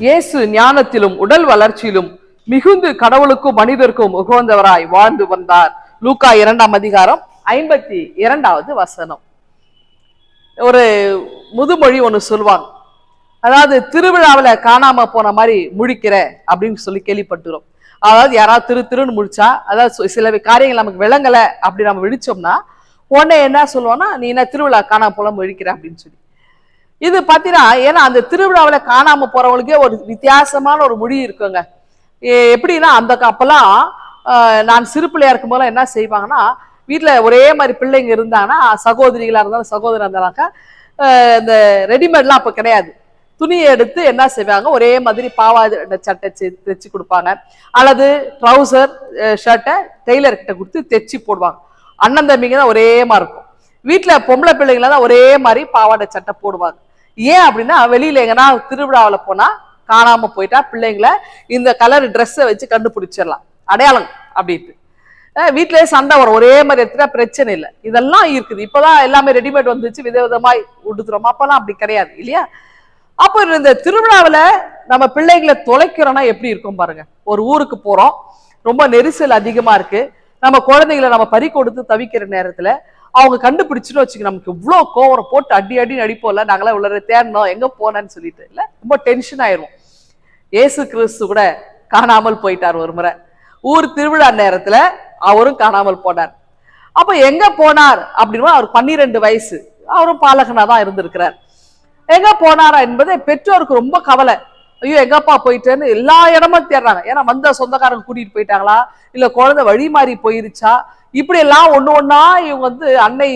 இயேசு ஞானத்திலும் உடல் வளர்ச்சியிலும் மிகுந்து கடவுளுக்கும் மனிதருக்கும் உகந்தவராய் வாழ்ந்து வந்தார். லூக்கா இரண்டாம் அதிகாரம் ஐம்பத்தி இரண்டாவது வசனம். ஒரு முதுமொழி ஒன்று சொல்லுவாங்க அதாவது திருவிழாவில் காணாம போன மாதிரி முழிக்கிற அப்படின்னு சொல்லி கேள்விப்பட்டுரும் அதாவது யாராவது திரு திருன்னு முழிச்சா அதாவது சில காரியங்கள் நமக்கு விளங்கலை அப்படி நம்ம விழிச்சோம்னா உடனே என்ன சொல்லுவோம்னா நீ என்ன திருவிழா காணாம போல முழிக்கிற? அப்படின்னு சொல்லி. இது பார்த்தீங்கன்னா ஏன்னா அந்த திருவிழாவில் காணாமல் போகிறவங்களுக்கே ஒரு வித்தியாசமான ஒரு மொழி இருக்குங்க. எப்படின்னா அந்த அப்போல்லாம் நான் சிறு பிள்ளையாக இருக்கும் போதெல்லாம் என்ன செய்வாங்கன்னா வீட்டில் ஒரே மாதிரி பிள்ளைங்க இருந்தாங்கன்னா சகோதரிகளாக இருந்தாலும் சகோதரா இருந்தானாக்கா இந்த ரெடிமேட்லாம் அப்போ கிடையாது. துணியை எடுத்து என்ன செய்வாங்க ஒரே மாதிரி பாவா சட்டை தைச்சி தைச்சு கொடுப்பாங்க. அல்லது ட்ரௌசர் ஷர்ட்டை டெய்லர்கிட்ட கொடுத்து தைச்சி போடுவாங்க. அண்ணன் தம்பிங்க தான் ஒரே மாதிரி இருக்கும். வீட்டில் பொம்பளை பிள்ளைங்கள தான் ஒரே மாதிரி பாவாடை சட்டை போடுவாங்க. ஏன் அப்படின்னா வெளியில எங்கன்னா திருவிழாவில் போனா காணாம போயிட்டா பிள்ளைங்களை இந்த கலர் ட்ரெஸ்ஸை வச்சு கண்டுபிடிச்சிடலாம். அடையாளம் அப்படின்ட்டு. வீட்டிலேயே சண்டை வரும். ஒரே மாதிரி எடுத்துட்டா பிரச்சனை இல்லை. இதெல்லாம் இருக்குது. இப்போதான் எல்லாமே ரெடிமேட் வந்துச்சு. விதவிதமாய் உடுத்துறோம்? அப்போல்லாம் அப்படி கிடையாது இல்லையா? அப்போ இந்த திருவிழாவில் நம்ம பிள்ளைங்களை தொலைக்கிறோன்னா எப்படி இருக்கும் பாருங்க. ஒரு ஊருக்கு போகிறோம் ரொம்ப நெரிசல் அதிகமாக இருக்கு. நம்ம குழந்தைங்களை நம்ம பறி கொடுத்து தவிக்கிற நேரத்தில் அவங்க கண்டுபிடிச்சுன்னு வச்சுக்க நமக்கு இவ்வளோ கோவரம் போட்டு அடி அடி அடிப்போம்ல நாங்களாம் இவ்வளோ தேடணும் எங்கே போனேன்னு சொல்லிட்டு இல்லை ரொம்ப டென்ஷன் ஆயிரும் இயேசு கிறிஸ்து கூட காணாமல் போயிட்டார் ஒரு முறை. ஊர் திருவிழா நேரத்தில் அவரும் காணாமல் போனார். அப்போ எங்கே போனார் அப்படின்னா அவர் பன்னிரெண்டு வயசு அவரும் பாலகனாக தான் இருந்திருக்கிறார். எங்கே போனாரா என்பதை பெற்றோருக்கு ரொம்ப கவலை. ஐயோ எங்கப்பா போயிட்டேன்னு எல்லா இடமும் தேடுறாங்க. ஏன்னா வந்த சொந்தக்காரங்க கூட்டிட்டு போயிட்டாங்களா? இல்ல குழந்தை வழி மாறி போயிருச்சா? இப்படி எல்லாம் ஒண்ணு ஒன்னா இவங்க வந்து அன்னை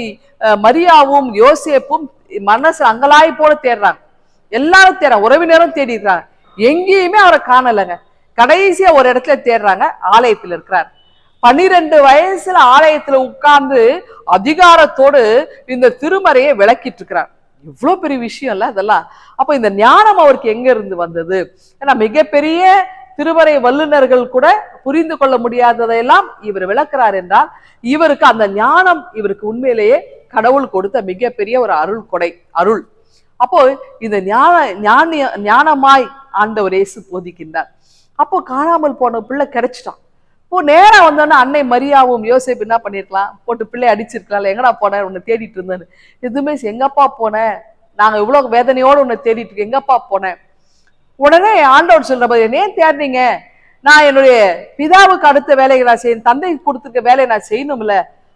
மரியாவும் யோசேப்பும் மனசு அங்கலாய் போல தேடுறாங்க. எல்லாரும் தேடுறாங்க. உறவினரும் தேடிடுறாங்க. எங்கேயுமே அவரை காணலைங்க. கடைசியா ஒரு இடத்துல தேடுறாங்க. ஆலயத்தில் இருக்கிறார். பன்னிரெண்டு வயசுல ஆலயத்துல உட்கார்ந்து அதிகாரத்தோடு இந்த திருமறையை விளக்கிட்டு இருக்கிறார். இவ்வளவு பெரிய விஷயம் இல்ல அதெல்லாம். அப்போ இந்த ஞானம் அவருக்கு எங்க இருந்து வந்தது? ஏன்னா மிகப்பெரிய திருவரை வல்லுநர்கள் கூட புரிந்து கொள்ள முடியாததையெல்லாம் இவர் விளக்குறார் என்றால் இவருக்கு அந்த ஞானம் இவருக்கு உண்மையிலேயே கடவுள் கொடுத்த மிகப்பெரிய ஒரு அருள் கொடை அருள். அப்போ இந்த ஞான ஞானிய ஞானமாய் ஆண்டவர் இயேசு போதிக்கின்றார். அப்போ காணாமல் போன பிள்ளை கிடைச்சிட்டான். இப்போ நேராக வந்தோன்னா அன்னை மரியாவும் யோசிப்பு என்ன பண்ணிருக்கலாம்? போட்டு பிள்ளை அடிச்சிருக்கலாம் எங்கடா போனேன் உன்னை தேடிட்டு இருந்தேன்னு. எதுவுமே எங்கப்பா போனேன் நாங்கள் இவ்வளோ வேதனையோடு உன்னை தேடிட்டு இருக்கோம். எங்கப்பா போனேன் உடனே ஆண்டவர் சொல்ற போது ஏன் தேடுறீங்க நான் என்னுடைய பிதாவுக்கு அடுத்த வேலையை நான் செய்யணும் தந்தைக்கு கொடுத்துருக்க வேலையை நான் செய்யணும்ல.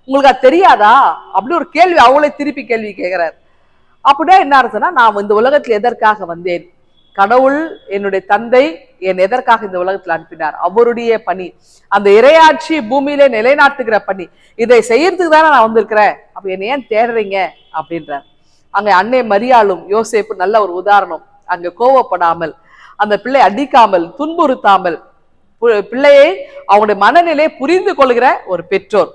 உங்களுக்கு அது தெரியாதா? அப்படி ஒரு கேள்வி அவங்களே திருப்பி கேள்வி கேட்கிறார். அப்படின்னா என்ன அர்த்தம்னா நான் இந்த உலகத்தில் எதற்காக வந்தேன்? கடவுள் என்னுடைய தந்தை என் எதற்காக இந்த உலகத்தில் அனுப்பினார்? அவருடைய பணி. அந்த இரையாட்சி பூமியிலே நிலைநாட்டுகிற பணி. இதை செய்யறதுக்கு தானே நான் வந்திருக்கிறேன். அப்ப என்னை ஏன் தேடுறீங்க? அப்படின்றார். அங்க அன்னை மரியாளும் யோசேப்பு நல்ல ஒரு உதாரணம். அங்க கோவப்படாமல் அந்த பிள்ளை அடிக்காமல் துன்புறுத்தாமல் பிள்ளையை அவங்களுடைய மனநிலையை புரிந்து கொள்கிற ஒரு பெற்றோர்.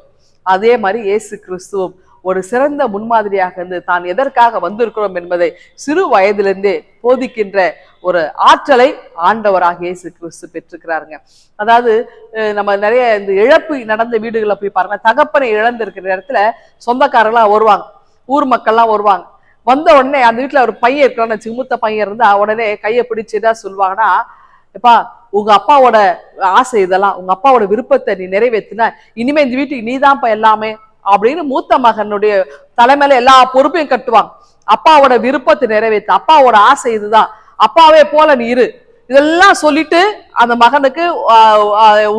அதே மாதிரி இயேசு கிறிஸ்துவும் ஒரு சிறந்த முன்மாதிரியாக இருந்து தான் எதற்காக வந்திருக்கிறோம் என்பதை சிறு வயதிலிருந்தே போதிக்கின்ற ஒரு ஆற்றலை ஆண்டவராக இயேசு கிறிஸ்து பெற்றிருக்கிறாருங்க. அதாவது நம்ம நிறைய இந்த இழப்பு நடந்த வீடுகளில் போய் பாருங்க. தகப்பனை இழந்திருக்கிற இடத்துல சொந்தக்காரங்களாம் வருவாங்க. ஊர் மக்கள்லாம் வருவாங்க. வந்த உடனே அந்த வீட்டில் ஒரு பையன் இருக்கிறான்னு சிமுத்த மூத்த பையன் இருந்தா உடனே கையை பிடிச்சதா என்ன சொல்லுவாங்கன்னா எப்பா உங்க அப்பாவோட ஆசை இதெல்லாம் உங்க அப்பாவோட விருப்பத்தை நீ நிறைவேற்றின. இனிமே இந்த வீட்டுக்கு நீதான்ப்பா எல்லாமே. அப்படின்னு மூத்த மகனுடைய தலைமையில எல்லா பொறுப்பையும் கட்டுவாங்க அப்பாவோட விருப்பத்தை நிறைவேற்று. அப்பாவோட ஆசை இதுதான். அப்பாவே போல நீ இரு. இதெல்லாம் சொல்லிட்டு அந்த மகனுக்கு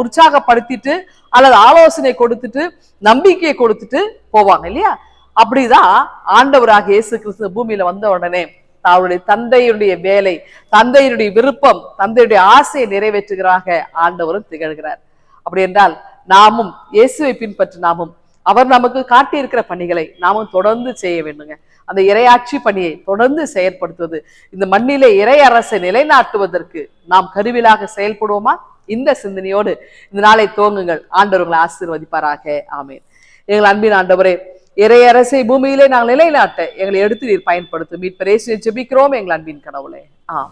உற்சாகப்படுத்திட்டு அல்லது ஆலோசனை கொடுத்துட்டு நம்பிக்கையை கொடுத்துட்டு போவாங்க இல்லையா? அப்படிதான் ஆண்டவராக இயேசு கிறிஸ்து பூமியில வந்த உடனே அவருடைய தந்தையுடைய வேலை தந்தையினுடைய விருப்பம் தந்தையுடைய ஆசையை நிறைவேற்றுகிறாக ஆண்டவரும் திகழ்கிறார். அப்படி என்றால் நாமும் இயேசுவை பின்பற்றி நாமும் அவர் நமக்கு காட்டியிருக்கிற பணிகளை நாமும் தொடர்ந்து செய்ய வேண்டுங்க. அந்த இறையாட்சி பணியை தொடர்ந்து செயற்படுத்துவது இந்த மண்ணிலே இறை அரசை நிலைநாட்டுவதற்கு நாம் கருவிலாக செயல்படுவோமா? இந்த சிந்தனையோடு இந்த நாளை துவங்குங்கள். ஆண்டவர் உங்களை ஆசீர்வதிப்பாராக. ஆமேன். எங்கள் அன்பின் ஆண்டவரே இறையரசை பூமியிலே நாங்கள் நிலைநாட்ட எங்களை எடுத்து நீர் பயன்படுத்தும். மீட்பரேசியை ஜெபிக்கிறோம் எங்கள் அன்பின் கடவுளே. ஆ